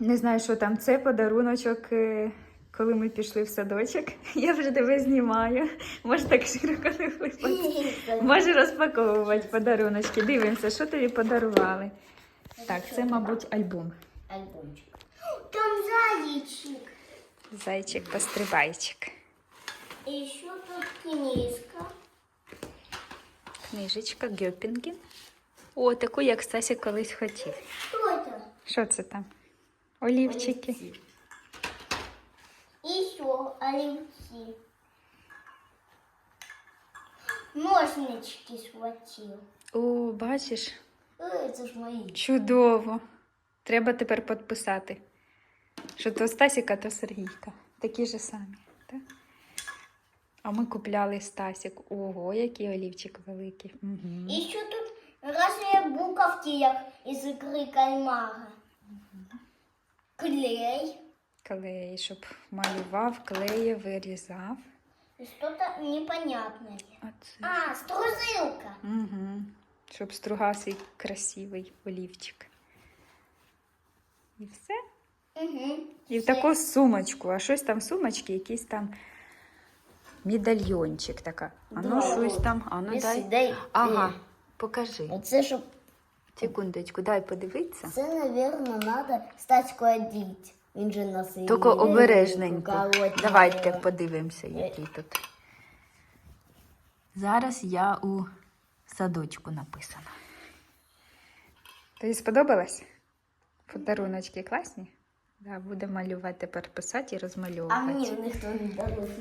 Не знаю, що там. Це подаруночок, е, коли ми пішли в садочок. Я вже тебе знімаю. Може так широко не хлипати. Може розпаковувати подаруночки. Дивимося, що тобі подарували. Так, це, мабуть, альбом. Альбомчик. Там зайчик. Зайчик-пострибайчик. И еще тут книжка. Книжечка Гьопінгін. О, таку, як Стасік колись хотів. Что это? Що це там? Олівчики. Еще оливки. Ножнички схватил. О, бачиш, Э, Это ж мои. чудово. Треба тепер підписати. Що то Стасіка, то Сергійка. Такі ж самі. Так? А ми купляли Стасік. Ого, який олівчик великий. Угу. Еще тут разные буковки, як из игры кальмара. Клей. Клей, щоб малював, клеє, вирізав. Что-то непонятное. Оце. А, струзилка. Угу. Щоб стругав свій красивий олівчик. І все. Угу. І в таку сумочку, а щось там в сумочці, якийсь там медальйончик така. А ну щось там, а ну дай. дай. Ага, покажи. Оце, щоб Секундочку, дай подивитися. Це, напевно, треба стачку одіть. Він же носив. Тільки обережненько. Давайте подивимося, який тут. Зараз я у садочку написана. Тобі сподобалось? Подаруночки класні? Да, будемо малювати, тепер писати і А розмальовувати. мені ніхто не дав.